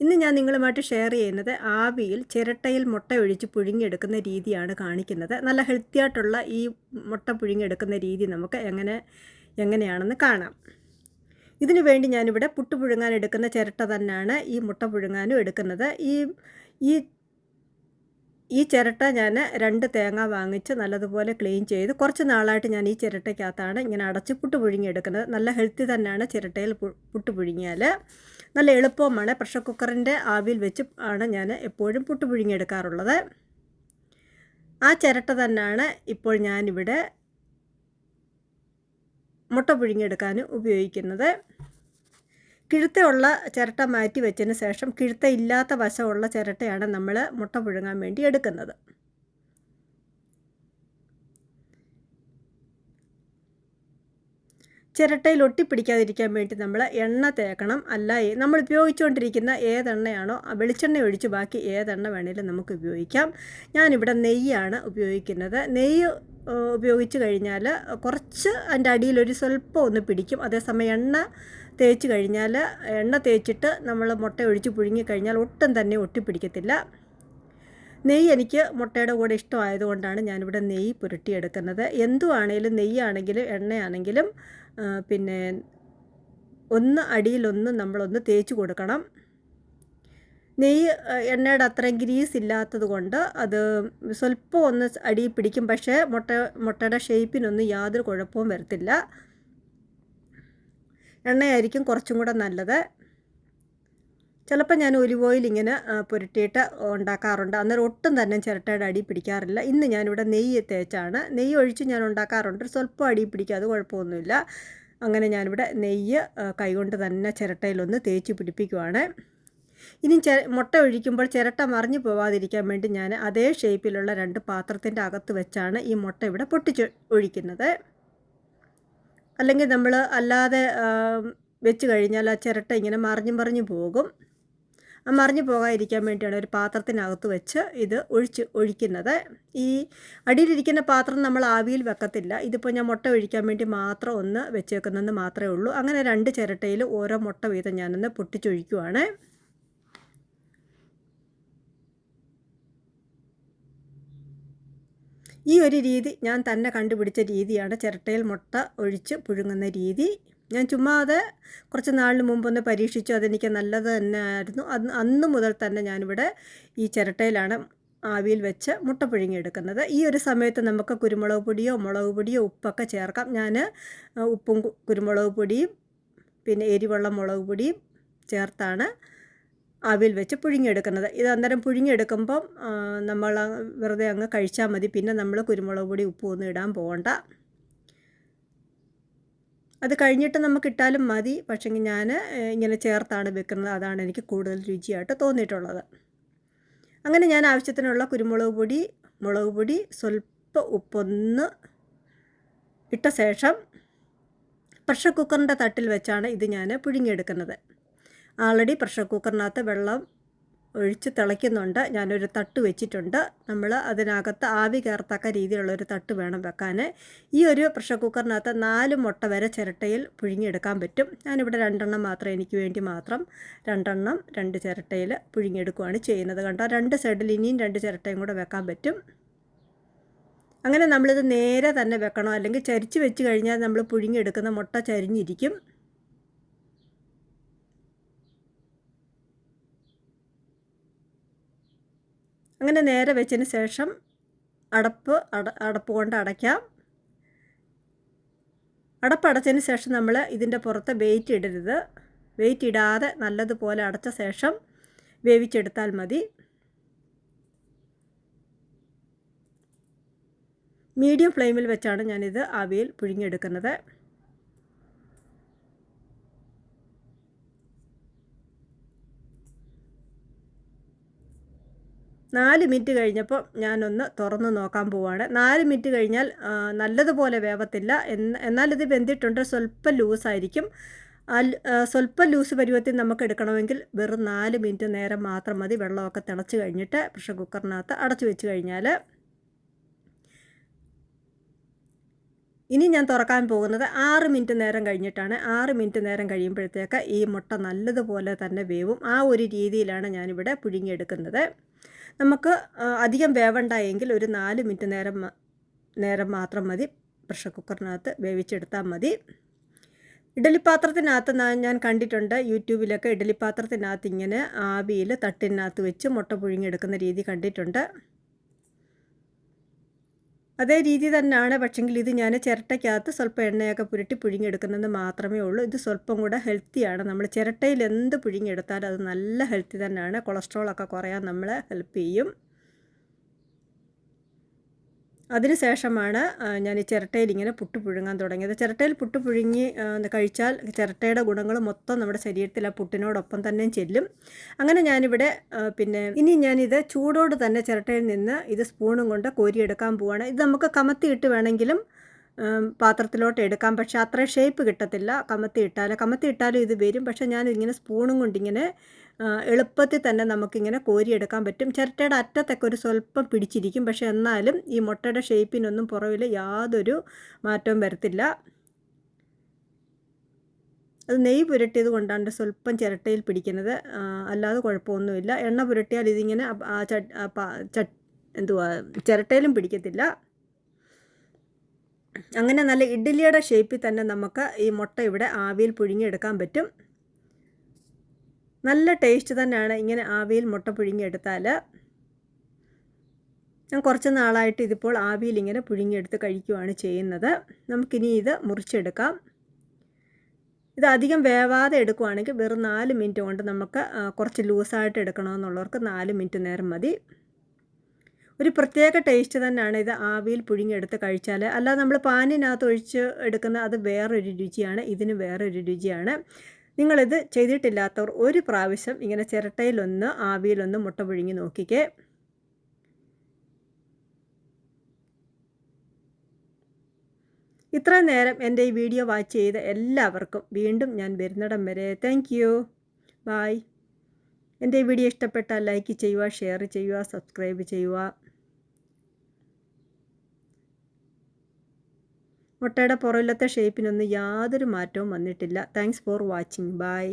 ഇന്ന് ഞാൻ നിങ്ങളുമായിട്ട് ഷെയർ ചെയ്യുന്നത് ആവിയിൽ ചിരട്ടയിൽ മുട്ട ഒഴിച്ച് പുഴുങ്ങിയെടുക്കുന്ന രീതിയാണ് കാണിക്കുന്നത്. നല്ല ഹെൽത്തി ആയിട്ടുള്ള ഈ മുട്ട പുഴുങ്ങിയെടുക്കുന്ന രീതി നമുക്ക് എങ്ങനെ എങ്ങനെയാണെന്ന് കാണാം. ഇതിനു വേണ്ടി ഞാനിവിടെ പുട്ട് പുഴുങ്ങാൻ എടുക്കുന്ന ചിരട്ട തന്നെയാണ് ഈ മുട്ട പുഴുങ്ങാനും എടുക്കുന്നത്. ഈ ഈ ഈ ചിരട്ട ഞാൻ രണ്ട് തേങ്ങ വാങ്ങിച്ച് നല്ലതുപോലെ ക്ലീൻ ചെയ്ത് കുറച്ച് നാളായിട്ട് ഞാൻ ഈ ചിരട്ടയ്ക്കകത്താണ് ഇങ്ങനെ അടച്ച് പുട്ട് പുഴുങ്ങിയെടുക്കുന്നത്. നല്ല ഹെൽത്തി തന്നെയാണ് ചിരട്ടയിൽ പുട്ട് പുഴുങ്ങിയാൽ നല്ല എളുപ്പവുമാണ്. പ്രഷർ കുക്കറിന്റെ ആവിയിൽ വെച്ച് ആണ് ഞാൻ എപ്പോഴും പുട്ട് പുഴുങ്ങിയെടുക്കാറുള്ളത്. ആ ചിരട്ട തന്നെയാണ് ഇപ്പോൾ ഞാനിവിടെ മുട്ട പുഴുങ്ങിയെടുക്കാൻ ഉപയോഗിക്കുന്നത്. കിഴുത്തയുള്ള ചിരട്ട മാറ്റി വെച്ചതിന് ശേഷം കിഴുത്ത ഇല്ലാത്ത വശമുള്ള ചിരട്ടയാണ് നമ്മൾ മുട്ട പുഴുങ്ങാൻ വേണ്ടി എടുക്കുന്നത്. ചിരട്ടയിൽ ഒട്ടിപ്പിടിക്കാതിരിക്കാൻ വേണ്ടി നമ്മൾ എണ്ണ തേക്കണം. അല്ല നമ്മൾ ഉപയോഗിച്ചുകൊണ്ടിരിക്കുന്ന ഏതെണ്ണയാണോ വെളിച്ചെണ്ണ ഒഴിച്ച് ബാക്കി ഏതെണ്ണ വേണേലും നമുക്ക് ഉപയോഗിക്കാം. ഞാനിവിടെ നെയ്യാണ് ഉപയോഗിക്കുന്നത്. നെയ്യ് ഉപയോഗിച്ച് കഴിഞ്ഞാൽ കുറച്ച് അതിന്റെ അടിയിൽ ഒരു സ്വല്പം ഒന്ന് പിടിക്കും. അതേസമയം എണ്ണ തേച്ച് കഴിഞ്ഞാൽ എണ്ണ തേച്ചിട്ട് നമ്മൾ മുട്ട ഒഴിച്ച് പുഴുങ്ങി കഴിഞ്ഞാൽ ഒട്ടും തന്നെ ഒട്ടിപ്പിടിക്കത്തില്ല. നെയ്യ് എനിക്ക് മുട്ടയുടെ കൂടെ ഇഷ്ടമായതുകൊണ്ടാണ് ഞാനിവിടെ നെയ്യ് പുരട്ടിയെടുക്കുന്നത്. എന്തുവാണേലും നെയ്യാണെങ്കിലും എണ്ണയാണെങ്കിലും പിന്നെ ഒന്ന് അടിയിലൊന്ന് നമ്മളൊന്ന് തേച്ച് കൊടുക്കണം. നെയ്യ് എണ്ണയുടെ അത്രയും ഗ്രീസ് ഇല്ലാത്തത് കൊണ്ട് അത് സ്വല്പം ഒന്ന് അടിയിൽ പിടിക്കും. പക്ഷേ മുട്ട മുട്ടയുടെ ഷേപ്പിനൊന്നും യാതൊരു കുഴപ്പവും വരത്തില്ല. എണ്ണയായിരിക്കും കുറച്ചും കൂടെ നല്ലത്. ചിലപ്പോൾ ഞാൻ ഒലിവ് ഓയിൽ ഇങ്ങനെ പുരട്ടിയിട്ട് ഉണ്ടാക്കാറുണ്ട്. അന്നേരം ഒട്ടും തന്നെ ചിരട്ടയുടെ അടി പിടിക്കാറില്ല. ഇന്ന് ഞാനിവിടെ നെയ്യ് തേച്ചാണ്. നെയ്യ് ഒഴിച്ച് ഞാൻ ഉണ്ടാക്കാറുണ്ട്. സ്വല്പം അടി പിടിക്കുക അത് കുഴപ്പമൊന്നുമില്ല. അങ്ങനെ ഞാനിവിടെ നെയ്യ് കൈകൊണ്ട് തന്നെ ചിരട്ടയിലൊന്ന് തേച്ച് പിടിപ്പിക്കുവാണ്. ഇനി ചെ മുട്ട ഒഴിക്കുമ്പോൾ ചിരട്ട മറിഞ്ഞു പോവാതിരിക്കാൻ വേണ്ടി ഞാൻ അതേ ഷേപ്പിലുള്ള രണ്ട് പാത്രത്തിന്റെ അകത്ത് വെച്ചാണ് ഈ മുട്ട ഇവിടെ പൊട്ടിച്ച് ഒഴിക്കുന്നത്. അല്ലെങ്കിൽ നമ്മൾ അല്ലാതെ വെച്ച് കഴിഞ്ഞാൽ ആ ചിരട്ട ഇങ്ങനെ മറിഞ്ഞു മറിഞ്ഞു പോകും. മറിഞ്ഞു പോകാതിരിക്കാൻ വേണ്ടിയാണ് ഒരു പാത്രത്തിനകത്ത് വെച്ച് ഇത് ഒഴിച്ച് ഒഴിക്കുന്നത്. ഈ അടിയിലിരിക്കുന്ന പാത്രം നമ്മൾ ആവിയിൽ വെക്കത്തില്ല. ഇതിപ്പോൾ ഞാൻ മുട്ട ഒഴിക്കാൻ വേണ്ടി മാത്രം ഒന്ന് വെച്ചേക്കുന്നതെന്ന് മാത്രമേ ഉള്ളൂ. അങ്ങനെ രണ്ട് ചിരട്ടയിൽ ഓരോ മുട്ട വീതം ഞാനൊന്ന് പൊട്ടിച്ചൊഴിക്കുവാണ്. ഈ ഒരു രീതി ഞാൻ തന്നെ കണ്ടുപിടിച്ച രീതിയാണ് ചിരട്ടയിൽ മുട്ട ഒഴിച്ച് പുഴുങ്ങുന്ന രീതി. ഞാൻ ചുമ്മാതെ കുറച്ച് നാളിന് മുമ്പൊന്ന് പരീക്ഷിച്ചു അതെനിക്ക് നല്ലത് തന്നെ ആയിരുന്നു അന്ന് അന്ന് മുതൽ തന്നെ ഞാനിവിടെ ഈ ചിരട്ടയിലാണ് ആവിയിൽ വെച്ച് മുട്ട പുഴുങ്ങിയെടുക്കുന്നത്. ഈ ഒരു സമയത്ത് നമുക്ക് കുരുമുളക് പൊടിയോ മുളക് പൊടിയോ ഉപ്പൊക്കെ ചേർക്കാം. ഞാൻ ഉപ്പും കുരുമുളക് പൊടിയും പിന്നെ എരിവെള്ളം മുളക് പൊടിയും ചേർത്താണ് ആവിയിൽ വെച്ച് പുഴുങ്ങിയെടുക്കുന്നത്. ഇത് അന്നേരം പുഴുങ്ങിയെടുക്കുമ്പം നമ്മൾ വെറുതെ അങ്ങ് കഴിച്ചാൽ മതി. പിന്നെ നമ്മൾ കുരുമുളക് പൊടി ഉപ്പൊന്നും ഇടാൻ പോകണ്ട അത് കഴിഞ്ഞിട്ട് നമുക്ക് ഇട്ടാലും മതി. പക്ഷേങ്കിൽ ഞാൻ ഇങ്ങനെ ചേർത്താണ് വെക്കുന്നത്. അതാണ് എനിക്ക് കൂടുതൽ രുചിയായിട്ട് തോന്നിയിട്ടുള്ളത്. അങ്ങനെ ഞാൻ ആവശ്യത്തിനുള്ള കുരുമുളക് പൊടി മുളക് പൊടി സ്വല്പം ഉപ്പൊന്ന് ഇട്ട ശേഷം പ്രഷർ കുക്കറിന്റെ തട്ടിൽ വെച്ചാണ് ഇത് ഞാൻ പുഴുങ്ങിയെടുക്കുന്നത്. ആൾറെഡി പ്രഷർ കുക്കറിനകത്ത് വെള്ളം ഒഴിച്ച് തിളയ്ക്കുന്നുണ്ട്. ഞാനൊരു തട്ട് വെച്ചിട്ടുണ്ട്. നമ്മൾ അതിനകത്ത് ആവി കയർത്തക്ക രീതിയിലുള്ള ഒരു തട്ട് വേണം വെക്കാൻ. ഈ ഒരു പ്രഷർ കുക്കറിനകത്ത് നാല് മുട്ട വരെ ചിരട്ടയിൽ പുഴുങ്ങിയെടുക്കാൻ പറ്റും. ഞാനിവിടെ രണ്ടെണ്ണം മാത്രം എനിക്ക് വേണ്ടി മാത്രം രണ്ടെണ്ണം രണ്ട് ചിരട്ടയിൽ പുഴുങ്ങിയെടുക്കുകയാണ് ചെയ്യുന്നത്. കണ്ടോ? രണ്ട് സൈഡിൽ ഇനിയും രണ്ട് ചിരട്ടയും കൂടെ വെക്കാൻ പറ്റും. അങ്ങനെ നമ്മളിത് നേരെ തന്നെ വെക്കണം? അല്ലെങ്കിൽ ചരിച്ച് വെച്ച് കഴിഞ്ഞാൽ നമ്മൾ പുഴുങ്ങിയെടുക്കുന്ന മുട്ട ചരിഞ്ഞിരിക്കും. അങ്ങനെ നേരെ വെച്ചതിന് ശേഷം അടപ്പ് അട അടപ്പ് കൊണ്ട് അടയ്ക്കാം. അടപ്പ് അടച്ചതിന് ശേഷം നമ്മൾ ഇതിന്റെ പുറത്ത് വെയിറ്റ് ഇടരുത്. വെയിറ്റ് ഇടാതെ നല്ലതുപോലെ അടച്ച ശേഷം വേവിച്ചെടുത്താൽ മതി. മീഡിയം ഫ്ലെയിമിൽ വെച്ചാണ് ഞാനിത് ആവിയിൽ പുഴുങ്ങിയെടുക്കുന്നത്. നാല് മിനിറ്റ് കഴിഞ്ഞപ്പോൾ ഞാനൊന്ന് തുറന്ന് നോക്കാൻ പോവാണ്. നാല് മിനിറ്റ് കഴിഞ്ഞാൽ നല്ലതുപോലെ വേവത്തില്ല. എന്നാൽ ഇത് വെന്തിട്ടുണ്ട്. സ്വല്പം ലൂസായിരിക്കും. സ്വല്പം ലൂസ് പരുവത്തിൽ നമുക്ക് എടുക്കണമെങ്കിൽ വെറും നാല് മിനിറ്റ് നേരം മാത്രം മതി. വെള്ളമൊക്കെ തിളച്ച് കഴിഞ്ഞിട്ട് പ്രഷർ കുക്കറിനകത്ത് അടച്ചു വെച്ച് കഴിഞ്ഞാൽ ഇനി ഞാൻ തുറക്കാൻ പോകുന്നത് ആറ് മിനിറ്റ് നേരം കഴിഞ്ഞിട്ടാണ്. ആറ് മിനിറ്റ് നേരം കഴിയുമ്പോഴത്തേക്ക് ഈ മുട്ട നല്ലതുപോലെ തന്നെ വേവും. ആ ഒരു രീതിയിലാണ് ഞാനിവിടെ പുഴുങ്ങിയെടുക്കുന്നത്. നമുക്ക് അധികം വേവണ്ടായെങ്കിൽ ഒരു നാല് മിനിറ്റ് നേരം നേരം മാത്രം മതി. പ്രഷർ കുക്കറിനകത്ത് വേവിച്ചെടുത്താൽ മതി. ഇഡലിപ്പാത്രത്തിനകത്ത് ഞാൻ കണ്ടിട്ടുണ്ട് യൂട്യൂബിലൊക്കെ ഇഡലിപ്പാത്രത്തിനകത്ത് ഇങ്ങനെ ആവിയിൽ തട്ടിനകത്ത് വെച്ച് മുട്ട പുഴുങ്ങിയെടുക്കുന്ന രീതി കണ്ടിട്ടുണ്ട്. അതേ രീതി തന്നെയാണ് പക്ഷെങ്കിൽ ഇത് ഞാൻ ചിരട്ടയ്ക്കകത്ത് സ്വല്പം എണ്ണയൊക്കെ പുരട്ടി പുഴുങ്ങിയെടുക്കുന്നത് മാത്രമേ ഉള്ളൂ. ഇത് സ്വല്പം കൂടെ ഹെൽത്തിയാണ് നമ്മൾ ചിരട്ടയിൽ എന്ത് പുഴുങ്ങിയെടുത്താലും അത് നല്ല ഹെൽത്തി തന്നെയാണ് കൊളസ്ട്രോളൊക്കെ കുറയാൻ നമ്മളെ ഹെൽപ്പ് ചെയ്യും. അതിനുശേഷമാണ് ഞാൻ ഈ ചിരട്ടയിൽ ഇങ്ങനെ പുട്ട് പുഴുങ്ങാൻ തുടങ്ങിയത്. ചിരട്ടയിൽ പുട്ട് പുഴുങ്ങി കഴിച്ചാൽ ചിരട്ടയുടെ ഗുണങ്ങൾ മൊത്തം നമ്മുടെ ശരീരത്തിൽ ആ പുട്ടിനോടൊപ്പം തന്നെ ചെല്ലും. അങ്ങനെ ഞാനിവിടെ പിന്നെ ഇനി ഞാനിത് ചൂടോട് തന്നെ ചിരട്ടയിൽ നിന്ന് ഇത് സ്പൂണും കൊണ്ട് കോരിയെടുക്കാൻ പോവാണ്. ഇത് നമുക്ക് കമത്തിയിട്ട് വേണമെങ്കിലും പാത്രത്തിലോട്ട് എടുക്കാം. പക്ഷേ അത്ര ഷേപ്പ് കിട്ടത്തില്ല. കമത്തി ഇട്ടാൽ കമത്തി ഇട്ടാലും ഇത് വരും. പക്ഷേ ഞാൻ ഇങ്ങനെ സ്പൂണും കൊണ്ടിങ്ങനെ എളുപ്പത്തിൽ തന്നെ നമുക്കിങ്ങനെ കോരിയെടുക്കാൻ പറ്റും. ചിരട്ടയുടെ അറ്റത്തൊക്കെ ഒരു സ്വല്പം പിടിച്ചിരിക്കും. പക്ഷെ എന്നാലും ഈ മുട്ടയുടെ ഷേപ്പിനൊന്നും പുറവിൽ യാതൊരു മാറ്റവും വരത്തില്ല. അത് നെയ്യ് പുരട്ടിയത് കൊണ്ടാണ് സ്വല്പം ചിരട്ടയിൽ പിടിക്കുന്നത്. അല്ലാതെ കുഴപ്പമൊന്നുമില്ല. എണ്ണ പുരട്ടിയാൽ ഇതിങ്ങനെ എന്തുവാ ചിരട്ടയിലും പിടിക്കത്തില്ല. അങ്ങനെ നല്ല ഇഡ്ഡലിയുടെ ഷേപ്പിൽ തന്നെ നമുക്ക് ഈ മുട്ട ഇവിടെ ആവിയിൽ പുഴുങ്ങിയെടുക്കാൻ പറ്റും. നല്ല ടേസ്റ്റ് തന്നെയാണ് ഇങ്ങനെ ആവിയിൽ മുട്ട പുഴുങ്ങിയെടുത്താൽ. ഞാൻ കുറച്ച് നാളായിട്ട് ഇതിപ്പോൾ ആവിയിൽ ഇങ്ങനെ പുഴുങ്ങിയെടുത്ത് കഴിക്കുകയാണ് ചെയ്യുന്നത്. നമുക്കിനി ഇത് മുറിച്ചെടുക്കാം. ഇത് അധികം വേവാതെ എടുക്കുവാണെങ്കിൽ വെറും നാല് മിനിറ്റ് കൊണ്ട് നമുക്ക് കുറച്ച് ലൂസായിട്ട് എടുക്കണമെന്നുള്ളവർക്ക് നാല് മിനിറ്റ് നേരം മതി. ഒരു പ്രത്യേക ടേസ്റ്റ് തന്നെയാണ് ഇത് ആവിയിൽ പുഴുങ്ങിയെടുത്ത് കഴിച്ചാൽ അല്ലാതെ നമ്മൾ പാനിനകത്ത് ഒഴിച്ച് എടുക്കുന്ന അത് വേറൊരു രുചിയാണ് ഇതിന് വേറൊരു രുചിയാണ്. നിങ്ങളിത് ചെയ്തിട്ടില്ലാത്തവർ ഒരു പ്രാവശ്യം ഇങ്ങനെ ചിരട്ടയിലൊന്ന് ആവിയിലൊന്ന് മുട്ട പുഴുങ്ങി നോക്കിക്കേ. ഇത്രയും നേരം എന്റെ ഈ വീഡിയോ വാച്ച് ചെയ്ത എല്ലാവർക്കും വീണ്ടും ഞാൻ വരുന്നിടം വരെ. താങ്ക് യു ബായ് എന്റെ ഈ വീഡിയോ ഇഷ്ടപ്പെട്ടാൽ ലൈക്ക് ചെയ്യുക ഷെയർ ചെയ്യുക സബ്സ്ക്രൈബ് ചെയ്യുക. മുട്ടയുടെ പുറകിലത്തെ ഷേപ്പിനൊന്നും യാതൊരു മാറ്റവും വന്നിട്ടില്ല. Thanks for watching bye